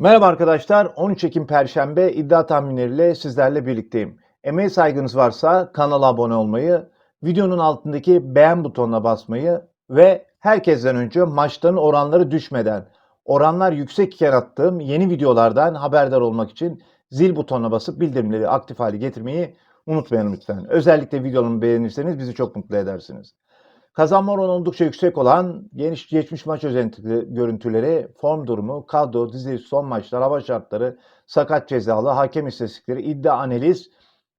Merhaba arkadaşlar. 13 Ekim Perşembe iddia tahminleriyle sizlerle birlikteyim. Emeğe saygınız varsa kanala abone olmayı, videonun altındaki beğen butonuna basmayı ve herkesten önce maçların oranları düşmeden, oranlar yüksekken attığım yeni videolardan haberdar olmak için zil butonuna basıp bildirimleri aktif hale getirmeyi unutmayın lütfen. Özellikle videomu beğenirseniz bizi çok mutlu edersiniz. Kazanma oranı oldukça yüksek olan geniş geçmiş maç özellikli görüntüleri, form durumu, kadro, dizi, son maçlar, hava şartları, sakat cezalı, hakem istatistikleri, iddia analiz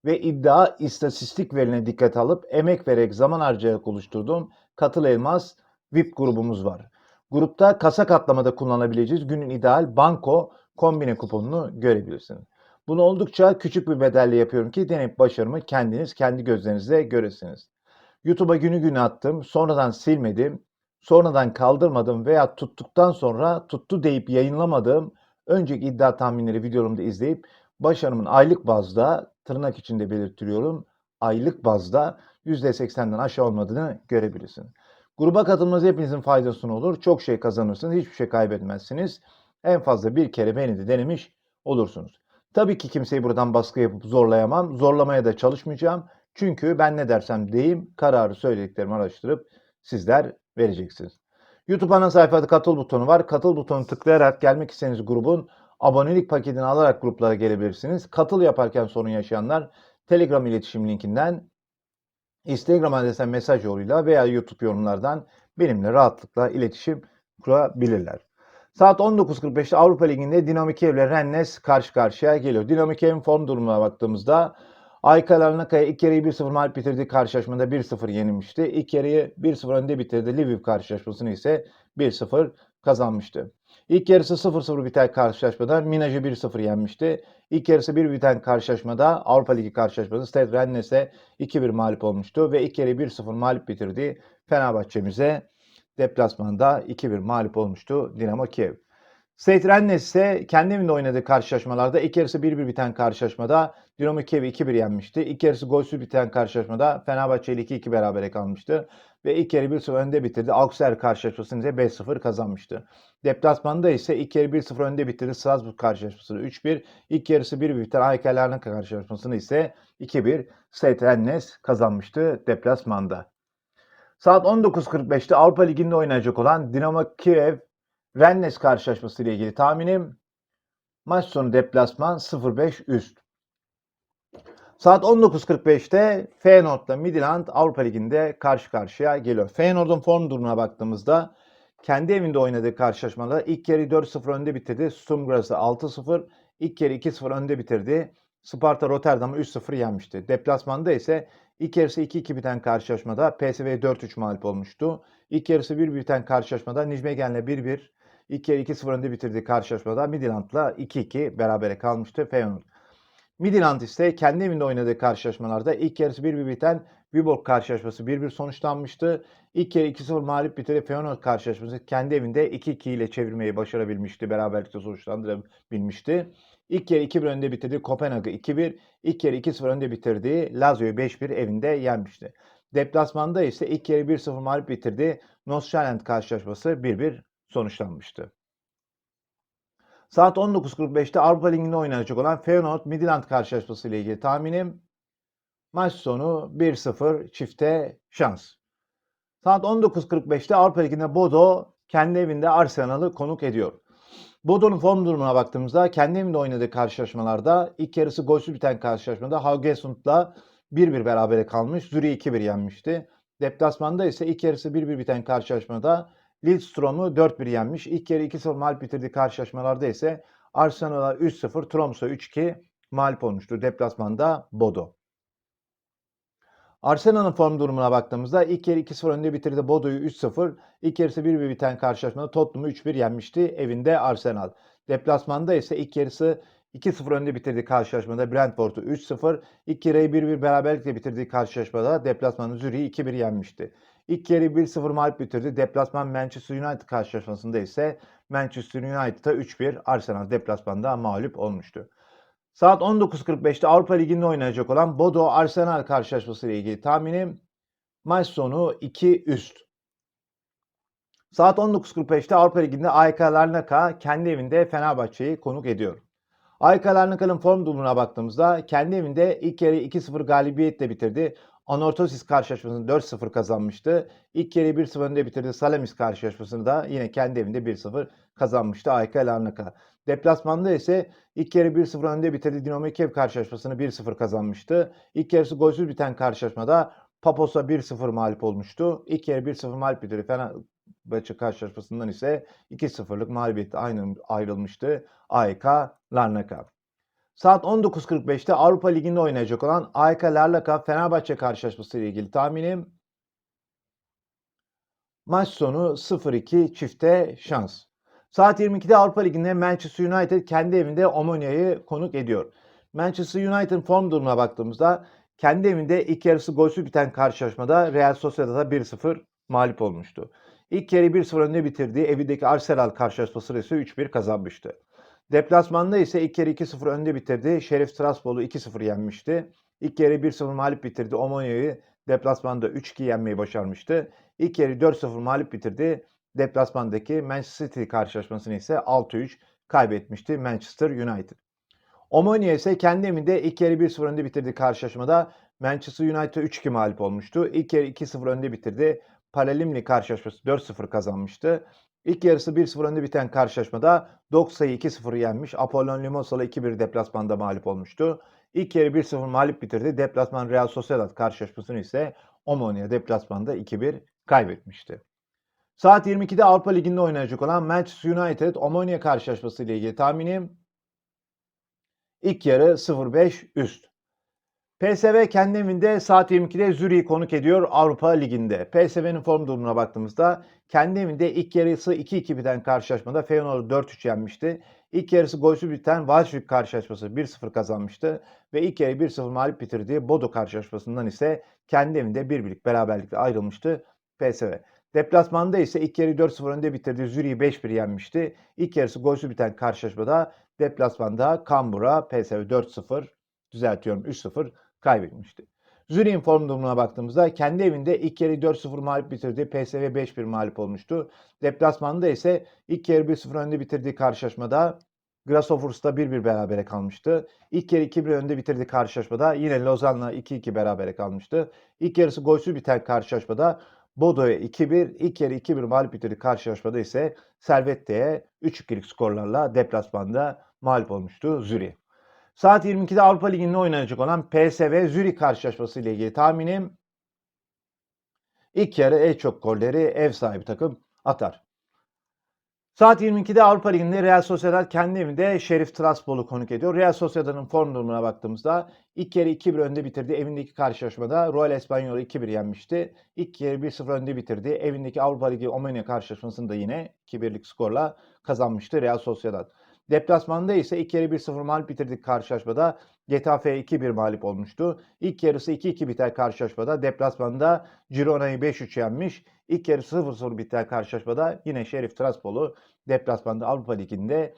ve iddia istatistik verilerine dikkat alıp emek vererek zaman harcayarak oluşturduğum Katıl Elmas VIP grubumuz var. Grupta kasa katlamada kullanabileceğiniz günün ideal banko kombine kuponunu görebilirsiniz. Bunu oldukça küçük bir bedelle yapıyorum ki deneyip başarımı kendiniz kendi gözlerinizle göresiniz. YouTube'a günü günü attım, sonradan silmedim, sonradan kaldırmadım veya tuttuktan sonra tuttu deyip yayınlamadığım önceki iddia tahminleri videolarımda izleyip başarımın aylık bazda tırnak içinde belirtiyorum aylık bazda %80'den aşağı olmadığını görebilirsin. Gruba katılmanız hepinizin faydasına olur. Çok şey kazanırsınız, hiçbir şey kaybetmezsiniz. En fazla bir kere beni de denemiş olursunuz. Tabii ki kimseyi buradan baskı yapıp zorlayamam. Zorlamaya da çalışmayacağım. Çünkü ben ne dersem deyim, kararı söylediklerimi araştırıp sizler vereceksiniz. YouTube ana sayfada katıl butonu var. Katıl butonu tıklayarak gelmek istediğiniz grubun abonelik paketini alarak gruplara gelebilirsiniz. Katıl yaparken sorun yaşayanlar Telegram iletişim linkinden, Instagram adresinden mesaj yoluyla veya YouTube yorumlardan benimle rahatlıkla iletişim kurabilirler. Saat 19.45'te Avrupa Ligi'nde Dinamo Kiev ile Rennes karşı karşıya geliyor. Dinamo Kiev'in form durumuna baktığımızda Ayka Larnaka'ya ilk yarıyı 1-0 mağlup bitirdiği karşılaşmada 1-0 yenilmişti. İlk yarıyı 1-0 önde bitirdi. Lviv karşılaşmasını ise 1-0 kazanmıştı. İlk yarısı 0-0 biten karşılaşmada Minaj'ı 1-0 yenmişti. İlk yarısı 1 biten karşılaşmada Avrupa Ligi karşılaşması Stade Rennes'e 2-1 mağlup olmuştu ve ilk yarıyı 1-0 mağlup bitirdiği Fenerbahçe'mize deplasmanda 2-1 mağlup olmuştu Dinamo Kiev. Stade Rennes ise kendi evinde oynadığı karşılaşmalarda ilk yarısı 1-1 biten karşılaşmada Dinamo Kiev'i 2-1 yenmişti. İlk yarısı golsüz biten karşılaşmada Fenerbahçe ile 2-2 berabere kalmıştı. Ve ilk yarı 1-0 önde bitirdi. Auxerre karşılaşmasını ise 5-0 kazanmıştı. Deplasmanda ise ilk yarı 1-0 önde bitirdi. Strasbourg karşılaşmasını 3-1. İlk yarısı 1-1 biten Larnaca karşılaşmasını ise 2-1 Stade Rennes kazanmıştı deplasmanda. Saat 19.45'te Avrupa Ligi'nde oynayacak olan Dinamo Kiev Rennes karşılaşması ile ilgili tahminim maç sonu deplasman 0-5 üst. Saat 19.45'te Feyenoord'la Midland Avrupa Ligi'nde karşı karşıya geliyor. Feyenoord'un form durumuna baktığımızda kendi evinde oynadığı karşılaşmada ilk yarı 4-0 önde bitirdi. Sturm Graz'ı 6-0, ilk yarı 2-0 önde bitirdi. Sparta Rotterdam'ı 3-0 yenmişti. Deplasmanda ise ilk yarısı 2-2 biten karşılaşmada PSV'ye 4-3 mağlup olmuştu. İlk yarısı 1 biten karşılaşmada Nijmegen'le 1-1, ilk yarı 2-0 önde bitirdiği karşılaşmada Midland'la 2-2 berabere kalmıştı Feyenoord. Midland ise kendi evinde oynadığı karşılaşmalarda ilk yarısı 1-1 biten Viborg karşılaşması 1-1 sonuçlanmıştı. İlk yarı 2-0 mağlup bitirip Feyenoord karşılaşması kendi evinde 2-2 ile çevirmeyi başarabilmişti. Beraberlikte sonuçlandırabilmişti. İlk yarı 2-1 önde bitirdiği Kopenhag'ı 2-1, ilk yarı 2-0 önde bitirdiği Lazio'yu 5-1 evinde yenmişti. Deplasmanda ise ilk yarı 1-0 mağlup bitirdiği Nordsjælland karşılaşması 1-1 sonuçlanmıştı. Saat 19.45'te Avrupa Ligi'nde oynanacak olan Feyenoord Midland karşılaşması ile ilgili tahminim maç sonu 1-0 çifte şans. Saat 19.45'te Avrupa Ligi'nde Bodo kendi evinde Arsenal'ı konuk ediyor. Bodo'nun form durumuna baktığımızda kendi evinde oynadığı karşılaşmalarda ilk yarısı golsüz biten karşılaşmada Haugesund'la 1-1 berabere kalmış. Zürih'i 2-1 yenmişti. Deplasmanda ise ilk yarısı 1-1 biten karşılaşmada Lillestrøm'u 4-1 yenmiş. İlk yarı 2-0 mağlup bitirdiği karşılaşmalarda ise Arsenal'a 3-0, Tromsø 3-2 mağlup olmuştur. Deplasmanda Bodo. Arsenal'ın form durumuna baktığımızda ilk yarı 2-0 önde bitirdi Bodo'yu 3-0. İlk yarısı 1-1 biten karşılaşmada Tottenham'ı 3-1 yenmişti evinde Arsenal. Deplasmanda ise ilk yarısı 2-0 önde bitirdiği karşılaşmada Brentford'u 3-0. İlk yarıyı 1-1 beraberlikle bitirdiği karşılaşmada deplasmanı Zürih'i 2-1 yenmişti. İlk yarı 1-0 mağlup bitirdi. Deplasman Manchester United karşılaşmasında ise Manchester United'a 3-1 Arsenal deplasmanda mağlup olmuştu. Saat 19.45'te Avrupa Ligi'nde oynayacak olan Bodo Arsenal karşılaşması ile ilgili tahminim maç sonu 2 üst. Saat 19.45'te Avrupa Ligi'nde AYK Larnaka kendi evinde Fenerbahçe'yi konuk ediyor. AYK Larnaka'nın form durumuna baktığımızda kendi evinde ilk yarı 2-0 galibiyetle bitirdi. Anortosis karşılaşmasını 4-0 kazanmıştı. İlk yarıyı 1-0 önde bitirdi. Salamis karşılaşmasını da yine kendi evinde 1-0 kazanmıştı AYK Larnaka. Deplasmanda ise ilk yarı 1-0 önde bitirdi. Dinamo Kiev karşılaşmasını 1-0 kazanmıştı. İlk yarısı golsüz biten karşılaşmada Papos'a 1-0 mağlup olmuştu. İlk yarı 1-0 mağlup bitirdi. Fenerbahçe karşılaşmasından ise 2-0'lık mağlubiyetle ayrılmıştı AYK Larnaka. Saat 19.45'te Avrupa Ligi'nde oynayacak olan AYK Larnaka Fenerbahçe karşılaşması ile ilgili tahminim maç sonu 0-2 çifte şans. Saat 22'de Avrupa Ligi'nde Manchester United kendi evinde Omonia'yı konuk ediyor. Manchester United'ın form durumuna baktığımızda kendi evinde ilk yarısı golsüz biten karşılaşmada Real Sociedad'a 1-0 mağlup olmuştu. İlk yarı 1-0 önde bitirdiği evindeki Arsenal karşılaşması ise 3-1 kazanmıştı. Deplasmanda ise ilk yarı 2-0 önde bitirdi. Şerif Strasbourg'u 2-0 yenmişti. İlk yarı 1-0 mağlup bitirdi. Omonia'yı deplasmanda 3-2 yenmeyi başarmıştı. İlk yarı 4-0 mağlup bitirdi. Deplasmandaki Manchester City karşılaşmasını ise 6-3 kaybetmişti Manchester United. Omonia ise kendi evinde ilk yarı 1-0 önde bitirdi karşılaşmada. Manchester United 3-2 mağlup olmuştu. İlk yarı 2-0 önde bitirdi. Paralimli karşılaşması 4-0 kazanmıştı. İlk yarısı 1-0 önde biten karşılaşmada Doksa'yı 2-0 yenmiş. Apollon Limassol'a 2-1 deplasmanda mağlup olmuştu. İlk yarı 1-0 mağlup bitirdi. Deplasman Real Sociedad karşılaşmasını ise Omonia deplasmanda 2-1 kaybetmişti. Saat 22'de Avrupa Ligi'nde oynayacak olan Manchester United Omonia karşılaşması ile ilgili tahminim ilk yarı 0-5 üst. PSV kendi evinde saat 22'de Zürich'i konuk ediyor Avrupa Ligi'nde. PSV'nin form durumuna baktığımızda kendi evinde ilk yarısı 2-2 biten karşılaşmada Feyenoord'u 4-3 yenmişti. İlk yarısı golsüz biten Wolfsburg karşılaşması 1-0 kazanmıştı. Ve ilk yarı 1-0 mağlup bitirdiği Bodo karşılaşmasından ise kendi evinde bir birlik beraberlikle ayrılmıştı PSV. Deplasmanda ise ilk yarı 4-0 önde bitirdiği Zürich'i 5-1 yenmişti. İlk yarısı golsüz biten karşılaşmada deplasmanda Kambura PSV 4-0 düzeltiyorum 3-0 kaybetmişti. Zürich'in form durumuna baktığımızda kendi evinde ilk yarı 4-0 mağlup bitirdi. PSV 5-1 mağlup olmuştu. Deplasmanda ise ilk yarı 1-0 önde bitirdiği karşılaşmada Grasshoppers'ta 1-1 berabere kalmıştı. İlk yarı 2-1 önde bitirdiği karşılaşmada yine Lozan'la 2-2 berabere kalmıştı. İlk yarısı golsüz biten karşılaşmada Bodo'ya 2-1, ilk yarı 2-1 mağlup bitirdiği karşılaşmada ise Servette'ye 3-2'lik skorlarla deplasmanda mağlup olmuştu Zürih. Saat 22'de Avrupa Ligi'nde oynanacak olan PSV Zürih karşılaşması ile ilgili tahminim ilk yarı en çok golleri ev sahibi takım atar. Saat 22'de Avrupa Ligi'nde Real Sociedad kendi evinde Şerif Tiraspol'u konuk ediyor. Real Sociedad'ın form durumuna baktığımızda ilk yarı 2-1 önde bitirdi. Evindeki karşılaşmada Royal Espanyol'u 2-1 yenmişti. İlk yarı 1-0 önde bitirdi. Evindeki Avrupa Ligi Omonia karşılaşmasını da yine 2-1'lik skorla kazanmıştı Real Sociedad. Deplasmanda ise ilk yarı 1-0 mağlup bitirdik karşılaşmada. Getafe'ye 2-1 mağlup olmuştu. İlk yarısı 2-2 biter karşılaşmada. Deplasmanda Girona'yı 5-3 yenmiş. İlk yarı 0-0 biter karşılaşmada yine Şerif Tiraspol'u deplasmanda Avrupa Ligi'nde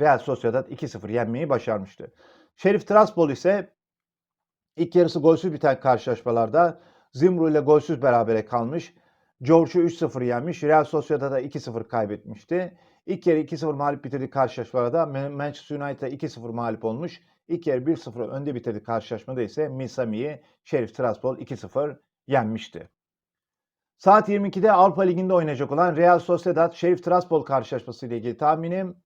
Real Sociedad 2-0 yenmeyi başarmıştı. Şerif Tiraspol ise ilk yarısı golsüz biten karşılaşmalarda Zimru ile golsüz berabere kalmış. George'u 3-0 yenmiş. Real Sociedad'a 2-0 kaybetmişti. İlk yarı 2-0 mağlup bitirdi karşılaşmada Manchester United'a 2-0 mağlup olmuş. İlk yarı 1-0 önde bitirdi karşılaşmada ise Misami'yi Şerif Tiraspol 2-0 yenmişti. Saat 22'de Avrupa Ligi'nde oynayacak olan Real Sociedad Şerif Tiraspol karşılaşması ile ilgili tahminim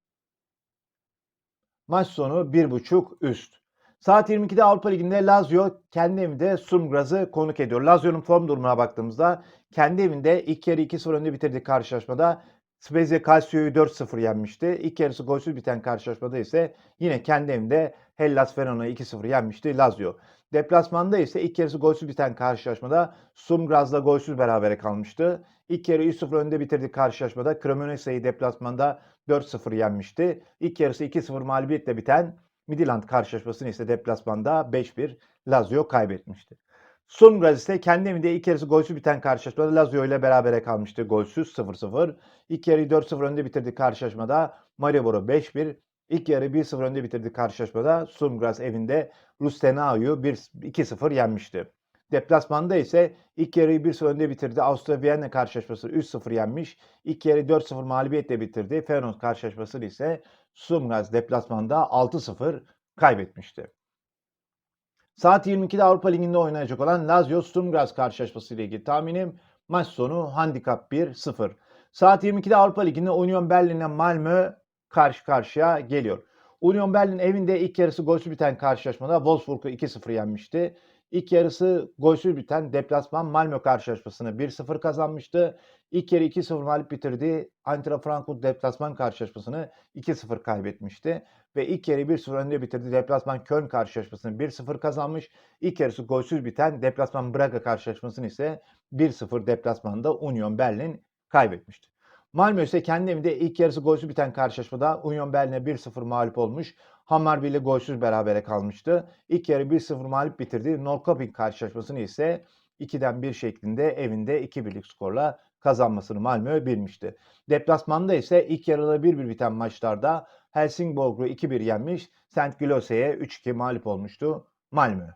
maç sonu 1.5 üst. Saat 22'de Avrupa Ligi'nde Lazio kendi evinde Sturm konuk ediyor. Lazio'nun form durumuna baktığımızda kendi evinde ilk yarı 2-0 önde bitirdiği karşılaşmada Spezia Calcio'yu 4-0 yenmişti. İlk yarısı golsüz biten karşılaşmada ise yine kendi evinde Hellas Verona'yı 2-0 yenmişti Lazio. Deplasmanda ise ilk yarısı golsüz biten karşılaşmada Sumgraz'la golsüz berabere kalmıştı. İlk yarı 3-0 önde bitirdiği karşılaşmada Cremonese'yi deplasmanda 4-0 yenmişti. İlk yarısı 2-0 mağlubiyetle biten Midland karşılaşmasını ise deplasmanda 5-1 Lazio kaybetmişti. Sturmgraz ise kendi evinde ilk yarısı golsüz biten karşılaşmada Lazio ile berabere kalmıştı. Golsüz 0-0. İlk yarıyı 4-0 önde bitirdi karşılaşmada Maribor'u 5-1. İlk yarı 1-0 önde bitirdi karşılaşmada Sturmgraz evinde Lustenau'yu 2-0 yenmişti. Deplasmanda ise ilk yarıyı 1-0 önde bitirdi. Avusturya Viyana karşılaşması 3-0 yenmiş. İlk yarı 4-0 mağlubiyetle bitirdi. Feyenoord karşılaşmasını ise Sumgaz deplasmanda 6-0 kaybetmişti. Saat 22'de Avrupa Ligi'nde oynayacak olan Lazio Sturm karşılaşması ile ilgili tahminim maç sonu handikap 1-0. Saat 22'de Avrupa Ligi'nde Union Berlin'le Malmö karşı karşıya geliyor. Union Berlin evinde ilk yarısı golsüz biten karşılaşmada Wolfsburg'u 2-0 yenmişti. İlk yarısı golsüz biten deplasman Malmö karşılaşmasını 1-0 kazanmıştı. İlk yarı 2-0 mağlup bitirdiği Eintracht Frankfurt deplasman karşılaşmasını 2-0 kaybetmişti. Ve ilk yarı 1-0 önde bitirdiği deplasman Köln karşılaşmasını 1-0 kazanmış. İlk yarısı golsüz biten deplasman Braga karşılaşmasını ise 1-0 deplasmanda Union Berlin kaybetmişti. Malmö ise kendi evinde ilk yarısı golsüz biten karşılaşmada Union Berlin'e 1-0 mağlup olmuş. Hammarby ile golsüz berabere kalmıştı. İlk yarı 1-0 mağlup bitirdi. Norrköping karşılaşmasını ise 2'den 1 şeklinde evinde 2-1'lik skorla kazanmasını Malmö bilmişti. Deplasmanda ise ilk yarıda 1-1 biten maçlarda Helsingborg'u 2-1 yenmiş. St. Gillose'ye 3-2 mağlup olmuştu Malmö.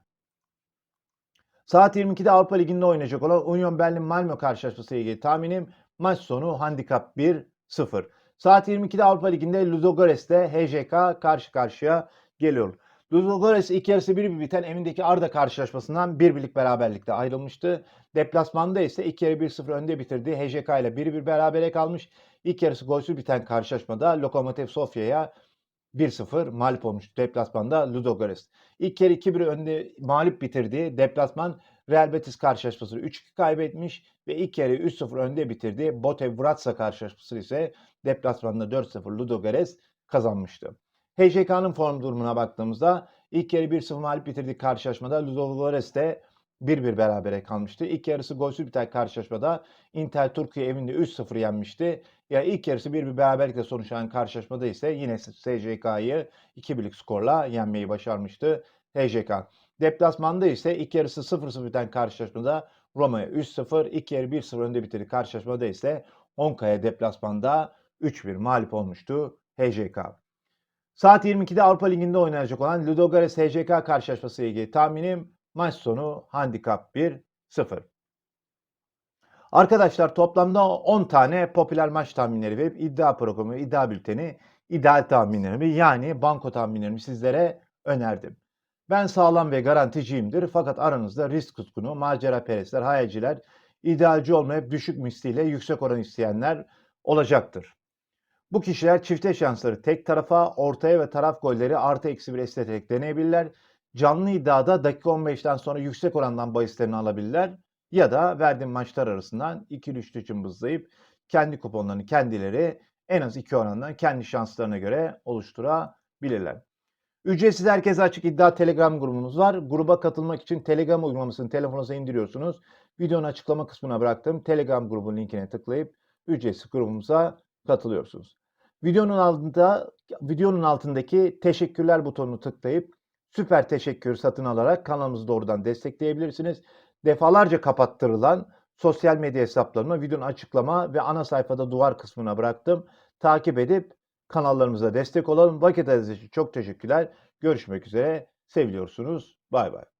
Saat 22'de Avrupa Ligi'nde oynayacak olan Union Berlin Malmö karşılaşması ile ilgili tahminim maç sonu handikap 1-0. Saat 22'de Avrupa Ligi'nde Ludogorets'te HJK karşı karşıya geliyor. Ludogorets ilk yarısı 1-1 biten evindeki Arda karşılaşmasından bir birlik beraberlikte ayrılmıştı. Deplasmanda ise ilk yarı 1-0 önde bitirdiği HJK ile 1-1 berabere kalmış. İlk yarısı golsüz biten karşılaşmada Lokomotiv Sofya'ya 1-0 mağlup olmuştu deplasmanda Ludogorets. İlk kere 2-1 önde mağlup bitirdiği deplasman Real Betis karşılaşmasını 3-2 kaybetmiş ve ilk yarı 3-0 önde bitirdiği Botev Vratsa karşılaşması ise deplasmanda 4-0 Ludogorets kazanmıştı. HJK'nın form durumuna baktığımızda ilk yarı 1-0 mağlup bitirdiği karşılaşmada Ludogorets'te 1-1 berabere kalmıştı. İlk yarısı golsüz biten karşılaşmada Inter Türkiye evinde 3-0 yenmişti. Ya ilk yarısı 1-1 beraberlikle sonuçlanan karşılaşmada ise yine SJK'yı 2-1'lik skorla yenmeyi başarmıştı HJK. Deplasmanda ise ilk yarısı 0-0 biten karşılaşmada Roma'ya 3-0, ilk yarı 1-0 önde bitirdi karşılaşmada ise Onkaya deplasmanda 3-1 mağlup olmuştu HJK. Saat 22'de Avrupa Ligi'nde oynanacak olan Ludogorets HJK karşılaşması ile ilgili tahminim maç sonu handikap 1-0. Arkadaşlar toplamda 10 tane popüler maç tahminleri ve iddia programı, iddia bülteni, ideal tahminlerimi yani banko tahminlerimi sizlere önerdim. Ben sağlam ve garanticiyimdir fakat aranızda risk tutkunu, macera perestler, hayalciler, idealci olmayıp düşük misliyle yüksek oran isteyenler olacaktır. Bu kişiler çifte şansları tek tarafa, ortaya ve taraf golleri artı eksi bir esneterek deneyebilirler. Canlı iddiada dakika 15'ten sonra yüksek orandan bahislerini alabilirler. Ya da verdiğim maçlar arasından ikili üçlü cımbızlayıp kendi kuponlarını kendileri en az iki orandan kendi şanslarına göre oluşturabilirler. Ücretsiz herkese açık iddia Telegram grubumuz var. Gruba katılmak için Telegram uygulamasını telefonunuza indiriyorsunuz. Videonun açıklama kısmına bıraktığım Telegram grubun linkine tıklayıp ücretsiz grubumuza katılıyorsunuz. Videonun altında videonun altındaki teşekkürler butonunu tıklayıp süper teşekkür satın alarak kanalımızı doğrudan destekleyebilirsiniz. Defalarca kapattırılan sosyal medya hesaplarımı videonun açıklama ve ana sayfada duvar kısmına bıraktım. Takip edip kanallarımıza destek olalım. Vakit ayırdığınız için çok teşekkürler. Görüşmek üzere. Seviliyorsunuz. Bay bay.